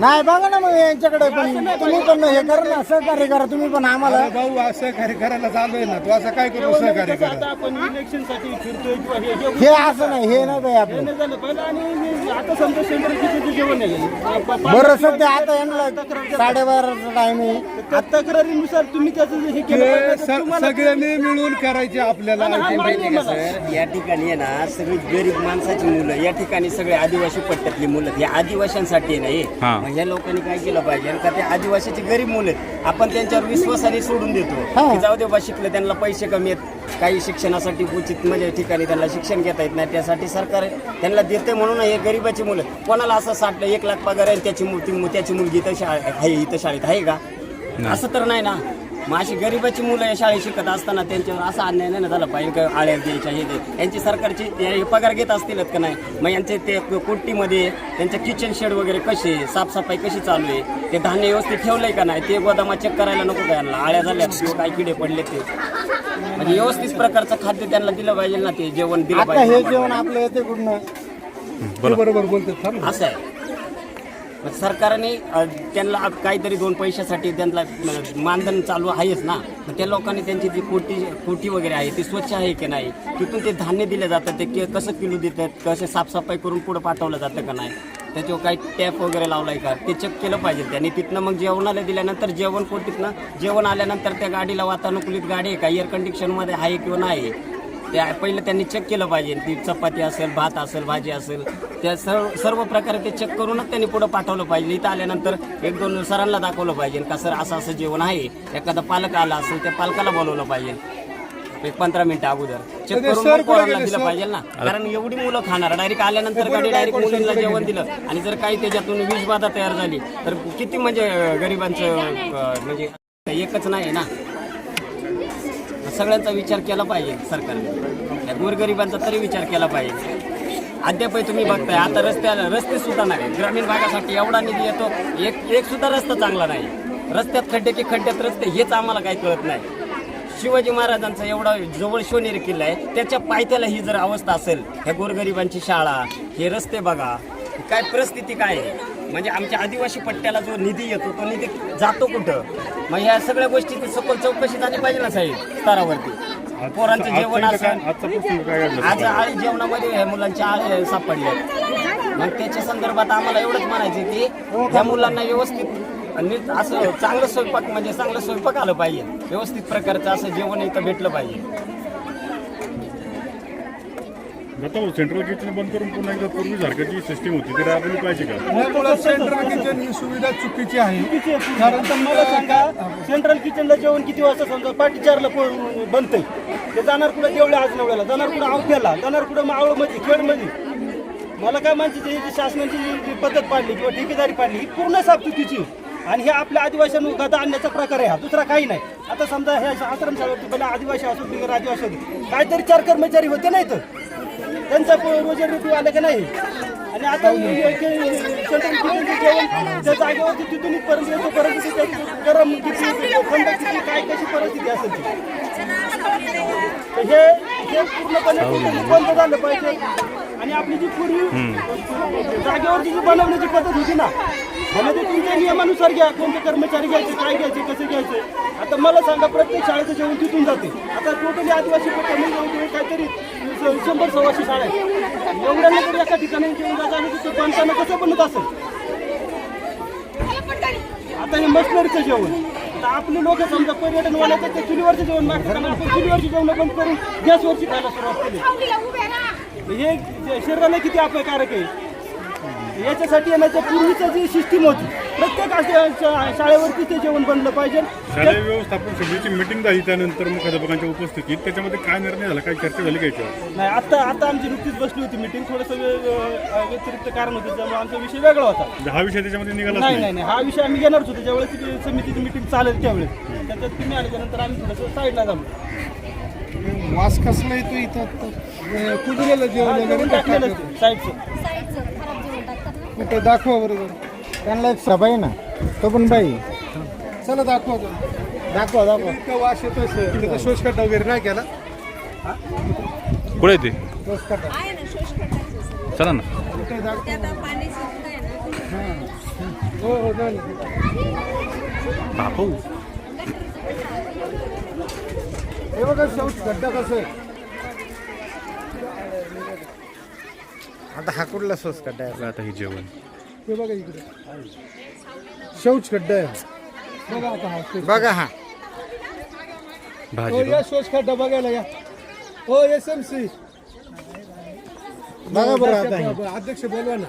नाही बघा ना मग यांच्याकडे पण. तुम्ही पण हे करा ना सहकार्य करा. तुम्ही पण आम्हाला भाऊ असं सहकार्य करायला चालू आहे ना. तू असं काय करू सहकार्य करा? आता आपण इलेक्शनसाठी फिरतोय किंवा हे हे असं नाही हे नाही बाई आपलं. नाही झालं. पहिलं आणि मी- आता समजा शंभर किती जेवण नाही गेलं. प- प- बरं सध्या आता यांना साडेबाराचा टाइम आहे. त्या तक्रारीनुसार तुम्ही त्याचं हे केलं ते पाहिजे. स- तुम्हाला- सगळ्यांनी मिळून करायचे आपल्याला हा, माहिती आहे मला. या ठिकाणी आहे ना सगळी गरीब माणसाची मुलं या ठिकाणी सगळे आदिवासी पट्ट्यातली मुलं हे. आदिवासींसाठी नाही मग ह्या लोकांनी काय केलं पाहिजे? का ते आदिवासीची गरीब मुलं आहेत. आपण त्यांच्यावर विश्वासाने सोडून देतो. की जाऊ दे बा शिकले त्यांना पैसे कमी आहेत. काही शिक्षणासाठी उचित म्हणजे ठिकाणी त्यांना शिक्षण घेता येत नाही. त्यासाठी सरकार त्यांना देते म्हणून हे गरीबाची मुलं कोणाला असं साठ एक लाख पगार आहे आणि त्याची मु- त्याची मुलगी इथं शा आहे इथं शाळेत आहे का? असं तर नाही ना. मग अशी गरिबाची मुलं या शाळेत शिकत असताना त्यांच्यावर असा अन्याय नाही ना झाला पाहिजे का आळ्या द्यायच्या हे दे यांची सरकारची हे पगार घेत असतीलच का नाही? मग यांचे ते कुट्टीमध्ये त्यांचे किचन शेड वगैरे कसे साफसफाई कशी चालू आहे? ते धान्य व्यवस्थित ठेवलंय का नाही? ते गोदामात चेक करायला नको का यांना? आळ्या झाल्या किंवा काय किडे पडले ते. म्हणजे व्यवस्थित प्रकारचं खाद्य त्यांना दिलं पाहिजे ना ते जेवण दिलं आता हे पाहिजे जेवण आपलं येते बरोबर ना. असं आहे. सरकारने त्यांना काहीतरी दोन पैशासाठी त्यांना मानधन चालू आहेच ना. त्या लोकांनी त्यांची जी कोटी कोटी वगैरे आहे ती स्वच्छ आहे की नाही? तिथून ते धान्य दिलं जातं ते के- कसं किलो देतात कसं साफसफाई करून पुढं पाठवलं जातं का नाही? त्याच्यावर काही टॅप वगैरे लावलाय का? ते चेक केलं पाहिजे त्यांनी. तिथनं मग जेवणाला दिल्यानंतर जेवण तिथनं? जेवण आल्यानंतर त्या गाडीला वातानुकूलित गाडी आहे का? एअर कंडिशनमध्ये आहे किंवा नाही? त्या पहिलं त्यांनी चेक केलं पाहिजे ती चपाती असेल भात असेल भाजी असेल. त्या सर्व सर्व प्रकारे ते चेक करूनच त्यांनी पुढं पाठवलं पाहिजे. इथं आल्यानंतर एक दोन सरांना दाखवलं पाहिजे का सर असं असं जेवण आहे. एखादा पालक आला असेल त्या पालकाला बोलवलं पाहिजे. एक पंधरा मिनिटं अगोदर. चेक करून पोरांना दिलं? पाहिजे ना. कारण एवढी मुलं खाणार. डायरेक्ट आल्यानंतर गाडी डायरेक्ट मुलींना जेवण दिलं? आणि जर काही त्याच्यातून विषबाधा तयार झाली तर किती म्हणजे गरिबांचं अं, म्हणजे एकच नाही ना? सगळ्यांचा विचार केला पाहिजे सरकारने. या गोरगरिबांचा तरी विचार केला पाहिजे. अद्यापही तुम्ही बघताय आता रस्त्याला रस्ते सुद्धा नाही ग्रामीण भागासाठी एवढा निधी येतो एक एक सुद्धा रस्ता चांगला नाही. रस्त्यात खड्डे की खड्ड्यात रस्ते हेच आम्हाला काही कळत नाही. शिवाजी महाराजांचा एवढा जवळ शिवनेरी किल्ला आहे त्याच्या पायथ्याला ही जर अवस्था असेल ह्या गोरगरिबांची शाळा हे रस्ते बघा काय परिस्थिती काय आहे? म्हणजे आमच्या आदिवासी पट्ट्याला जो निधी येतो तो निधी जातो कुठं? मग ह्या सगळ्या गोष्टीची सखोल चौकशी झाली पाहिजे ना साहेब स्तरावरती. पोरांचं जेवण असेल. आज आळी जेवणामध्ये ह्या मुलांचे आळे सापडले मग त्याच्या संदर्भात आम्हाला एवढंच म्हणायचं की ह्या मुलांना व्यवस्थित नीट असं चांगलं स्वयंपाक म्हणजे चांगलं स्वयंपाक आलं पाहिजे. व्यवस्थित प्रकारचं असं जेवण इथं भेटलं पाहिजे. आता सेंट्रल किचन बंद करून पुन्हा एकदा पूर्वीसारखी जी सिस्टीम होती ती राबवली पाहिजे का? मुळात सेंट्रल किचन ही सुविधा चुकीची आहे. किती आहे? कारण तर मला सांगा सेंट्रल किचनला जेवण किती वाजता समजा पाठी चारला प- बनतंय. ते जाणार कुठं? देवळ्या आज नवळ्याला जाणार कुठं? आवट्याला जाणार कुठं? मावळमध्ये खेडमध्ये. मला काय माहिती ही जी शासनाची जी जी पद्धत पाडली किंवा ठेकेदारी पाडली ही पूर्ण साफ चुकीची आणि हे आपल्या आदिवासींना गदा आणण्याचा प्रकार आहे हा. दुसरा काही नाही. आता समजा ह्या आश्रमशाळेवरती पहिला आदिवासी असो बिगर आदिवासी असो काहीतरी चार कर्मचारी होते नाही तर. त्यांचा रोजर रिव्ह्यू आला का नाही? आणि आता जेवण त्या जागेवरती तिथून इथपर्यंत येतोपर्यंत तिथे गरम किती थंड किती काय कशी परिस्थिती असेल ती? हे पूर्णपणे बंद झालं पाहिजे. आणि आपली जी पूर्वी जागेवरची जी बनवण्याची पद्धत होती ना मला ते तुमच्या नियमानुसार घ्या कोणते कर्मचारी घ्यायचे काय घ्यायचे कसे घ्यायचे आता मला सांगा प्रत्येक शाळेचं जेवण तिथून जाते. आता टोटली आदिवासी पट्ट्यामध्ये काहीतरी शंभर सव्वाशे शाळा आहेत. एवढ्यांना जर एका ठिकाणी जेवण जात आणि तिथं बांधताना कसं बनत असेल? आता हे मशनरीचं जेवण. आता आपले लोक समजा पर्यटन वाल्याचं ते चुलीवरचं जेवण मागतात आपण चुलीवरची जेवण बंद करून गॅसवरची खायला सुरुवात केली. हे जे शरीराला किती अपायकारक आहे? याच्यासाठी त्या पूर्वीचं जी सिस्टीम होती प्रत्येक शाळेवरती ते जेवण बनलं पाहिजे. शालेय व्यवस्थापन समितीची मिटिंग झाली त्यानंतर मुख्याध्यापकांच्या उपस्थितीत त्याच्यामध्ये काय निर्णय झाला काय चर्चा झाली काय नाही आता आता आमची नुकतीच बसली होती मिटिंग थोडंसं व्यतिरिक्त कारण होतं त्यामुळे आमचा विषय वेगळा होता. म्हणजे हा विषय त्याच्यामध्ये निघालाच नाही नाही. हा विषय आम्ही घेणारच होतो. ज्यावेळेस समितीची मिटिंग चालेल त्यावेळेस. त्याच्यात तुम्ही आल्याच्यानंतर आम्ही थोडंसं साईडला झालो वास कसला येतो इथं? आता? कुजलेलं जेवण वगैरे जेवण टाकलेलं साईडचं. कुठं दाखवा बरोबर त्यांना एक सभा आहे ना तो पण बाई. चला दाखवा जरा. दाखवा दाखवा. इतका वास येतो तिथे तर शोषखड्डा वगैरे नाही केला. कुठे आहे ते? चला ना. कुठे आता पाणी सुकलंय ना. हो. हो नाही बापू. हे बघा शेवट खड्डा कसं आहे. आता हा कुठला सोस कटाय आता हे जेवण. हे बघा इकडे. शौच खड्डा आहे बघा आता हा शौच. बघा हा. हो भाजी या शौच खड्डा बघायला या. हो एस एम सी बघा बरं आता हे. अध्यक्ष बोलवा ना.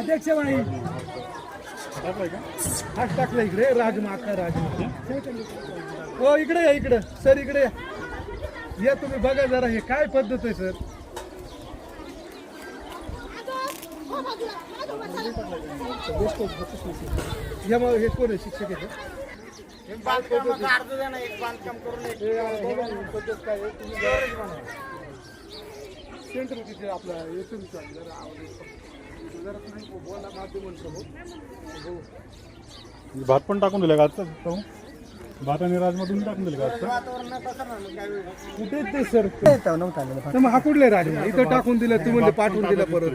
अध्यक्ष बाई. हात टाकला इकडे राजमा काय हो इकडे या इकडे. सर इकडे या. या तुम्ही बघा जरा हे काय पद्धत आहे सर? या मग हे कोण आहे? शिक्षक आहे का? बांधकामाचा अर्ज़ द्या ना, एक बांधकाम करून एक. हे आहे, बघा ना, पद्धत काय आहे? तुम्ही जरा सेंटर तिथे आपला येथून जरा आवाज़ येतो. जरा तुम्ही बोला माध्यमांसमोर. हो. भात पण टाकून दिला का आजचा? पाहू? भात आणि राजमा तुम्ही टाकून दिले का? कुठे ते सर तर मग हा कुठले राजा? इथं टाकून दिलं तुम्हाला पाठवून दिलं परत.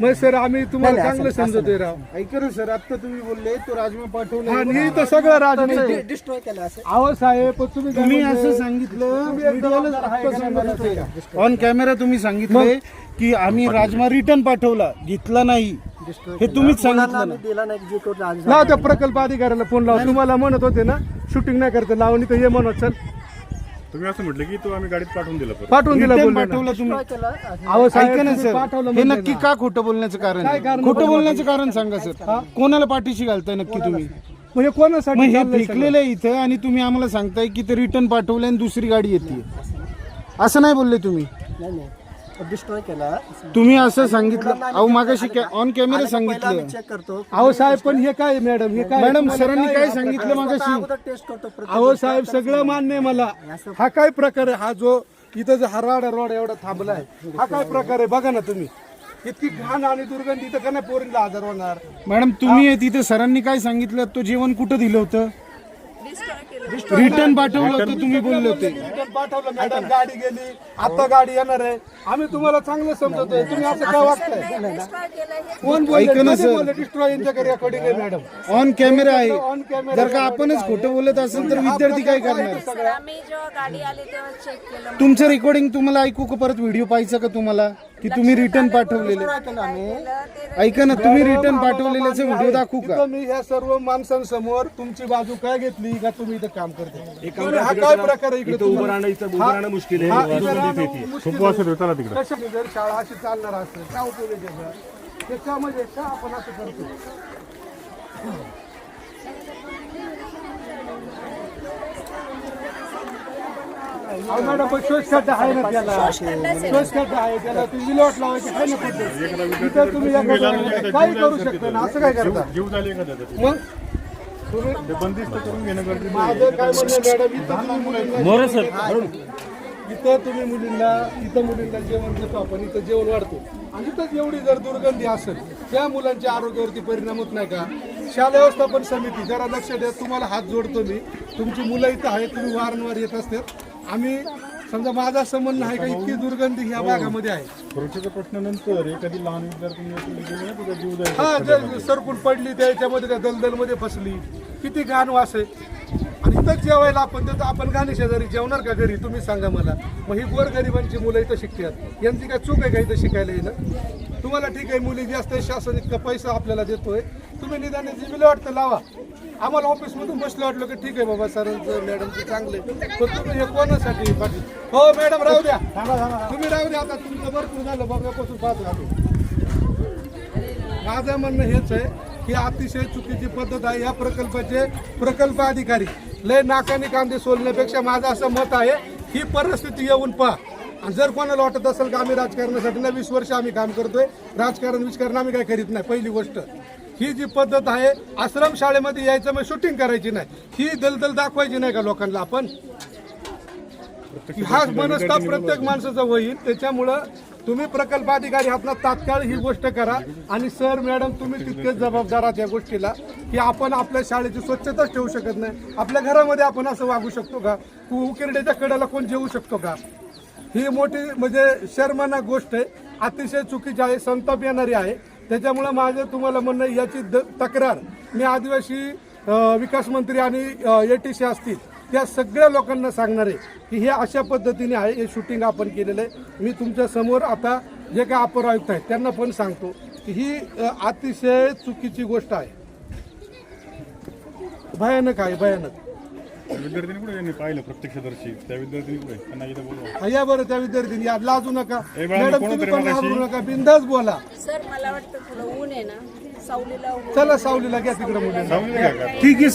मग सर आम्ही तुम्हाला चांगलं समजतोय राव. ऐका ना सर आता तुम्ही बोलले तो राजमा पाठवला. हा तर सगळं राजा डिस्ट्रॉय केला साहेब पण तुम्ही तुम्ही? असं सांगितलं मीडियाला फक्त. ऑन कॅमेरा तुम्ही. सांगितले की आम्ही राजमा रिटर्न पाठवला. घेतला नाही. हे तुम्हीच सांगितलं ना. लाव त्या प्रकल्प अधिकाऱ्याला फोन लावा. तुम्हाला म्हणत होते ना शूटिंग नाही करते लावणी तर ये म्हणत चल. तुम्ही असं म्हटलं की तो आम्ही गाडीत पाठवून दिला परत. पाठवून दिलं Return. पाठवला तुम्ही. अहो साहेब, ऐका ना तुम्ही सर. पाठवलं हे नक्की. का खोटं बोलण्याचं कारण काय आहे? कारण खोटं खोटं बोलण्याचं कारण सांगा सर. कोणाला पाठीशी घालताय नक्की तुम्ही? हे कोणासाठी मग हे चाललंय फेकलेलं आहे इथं आणि तुम्ही आम्हाला सांगताय की ते रिटर्न पाठवले आणि दुसरी गाडी येते. असं नाही बोलले तुम्ही? डिस्ट्रॉय केला. तुम्ही असं सांगितलं. अहो मागाशी ऑन कॅमेरा सांगितलं. चेक करतो. सगळं? अहो साहेब पण हे काय मॅडम हे काय मॅडम सरांनी काय? सांगितलं मागाशी? टेस्ट करतो अहो साहेब सगळं मान्य आहे मला. हा काय प्रकार आहे? हा जो इथं जो हराड रोड एवढा थांबला आहे हा काय प्रकार आहे? बघा ना तुम्ही. इतकी घाण आणि दुर्गंधी इथं का नाही पोरीला आजार होणार? मॅडम तुम्ही तिथे सरांनी काय सांगितलं? तो जेवण कुठं दिलं होतं? रिटर्न पाठवलं होतं तुम्ही बोलले होते. रिटर्न पाठवलं मॅडम गाडी गेली आता गाडी येणार आहे. आम्ही तुम्हाला चांगलं समजतोय तुम्ही असं काय वागताय? हे. कोण ऐका ना, सर. बोलले? डिस्ट्रॉय यांच्याकडे रेकॉर्डिंग आहे मॅडम ऑन कॅमेरा आहे. ऑन कॅमेरा जर का आपणच खोटं बोलत असेल तर विद्यार्थी काय करणार? सर आम्ही जेव्हा गाडी आली तेव्हा चेक केलं. तुमचं रेकॉर्डिंग तुम्हाला ऐकू का परत व्हिडिओ पाहायचा का तुम्हाला? की तुम्ही रिटर्न पाठवलेले. ऐका ना तुम्ही रिटर्न पाठवलेल्याचा व्हिडिओ दाखवू का? मी या सर्व माणसांसमोर तुमची बाजू काय घेतली का तुम्ही इथं काम करते? हा काय प्रकार आहे इकडे उभं राहणं इथं उभं राहणं मुश्किल आहे. जर शाळा अशी चालणार असेल काय उपयोग आहे त्याचा? त्याच्यामध्ये का आपण असं करतो? मॅडम पण आहे ना त्याला. आहे. त्याला. तुम्ही विल्हेवाट लावायची आहे ना पद्धत. इथं तुम्ही काही करू शकता ना. असं काय करता? जीव झाले त्याचे. मग? तुम्ही बंदिस्त करून घेणं गरजेचं आहे. माझं काय म्हणणं मॅडम इथं तुम्ही मुलींना इथं तुम्ही मुलींना इथं मुलींना जेवण देतो आपण. इथं जेवण वाढतो. आणि इथं एवढी जर दुर्गंधी असेल त्या मुलांच्या आरोग्यावरती परिणाम होत नाही का? शाळा व्यवस्थापन समिती जरा लक्ष द्या तुम्हाला हात जोडतो मी. तुमची मुलं इथं आहेत तुम्ही वारंवार येत असतात. आम्ही समजा माझा असं म्हणणं आहे का इतकी दुर्गंधी ह्या भागामध्ये आहे. सुरक्षेच्या प्रश्नानंतर एखादी लहान विद्यार्थी हा जे सरकून पडली त्याच्यामध्ये त्या दलदलमध्ये फसली किती घाण वास आहे. आणि इथं जेवायला आपण देतो आपण घाणी शेजारी जेवणार का घरी? तुम्ही सांगा मला. मग ही गोरगरिबांची मुलं इथं शिकतात. यांची काय चूक आहे का इथं शिकायला येणं? तुम्हाला ठीक आहे मुली जास्त शासन इतका पैसा आपल्याला देतोय. तुम्ही निदान जिबिला वाटतं लावा. आम्हाला ऑफिसमधून बसलं वाटलं की ठीक आहे बाबा सरांचं मॅडमचं चांगले पण तुम्ही हे कोणासाठी पाटील हो मॅडम राहू द्या. तुम्ही राहू द्या आता तुमचं भरपूर झालं बघापासून पाहत राहतो माझं म्हणणं हेच आहे की अतिशय चुकीची पद्धत आहे. या प्रकल्पाचे प्रकल्प अधिकारी लय नाकाने कांदे सोलण्यापेक्षा माझं असं मत आहे ही परिस्थिती येऊन पहा. आणि जर कोणाला वाटत असेल की आम्ही राजकारणासाठी ना वीस वर्ष आम्ही काम करतोय राजकारण विजकारण आम्ही काय करीत नाही पहिली गोष्ट. ही जी पद्धत आहे आश्रम शाळेमध्ये यायचं म्हणजे मग शूटिंग करायची नाही. ही दलदल दाखवायची नाही का लोकांना आपण? हा मनस्ताप प्रत्येक माणसाचा होईल. त्याच्यामुळं तुम्ही प्रकल्प अधिकारी आपला तात्काळ ही गोष्ट करा. आणि सर मॅडम तुम्ही तितकेच जबाबदार आहात या गोष्टीला की आपण आपल्या शाळेची स्वच्छताच ठेवू शकत नाही. आपल्या घरामध्ये आपण असं वागू शकतो का? उकिरड्याच्या कड्याला कोण जेवू शकतो का? ही मोठी म्हणजे शर्मना गोष्ट आहे. अतिशय चुकीची आहे. संताप येणारी आहे. त्याच्यामुळे माझं तुम्हाला म्हणणं याची द- तक्रार. मी आदिवासी विकास मंत्री आणि ए टी सी असतील त्या सगळ्या लोकांना सांगणार आहे की हे अशा पद्धतीने आहे हे शूटिंग आपण केलेलं आहे. मी तुमच्यासमोर आता जे काय अपर आयुक्त आहेत त्यांना पण सांगतो की ही अतिशय चुकीची गोष्ट आहे. भयानक आहे भयानक. विद्यार्थ्यांनी कुठे यांनी पाहिलं प्रत्यक्षदर्शी त्या विद्यार्थ्यांनी कुठे त्यांना इथं बोलवा. या बरं त्या विद्यार्थ्यांनी या लाजू नका. ए बाळा, मॅडम तुम्ही पण घाबरू मगाशी? नका. बिंदास बोला. सर मला वाटतं थोडं ऊन आहे ना. सावलीला चला सावलीला घ्या तिकडे मुलींना. नका का? ठीक आहे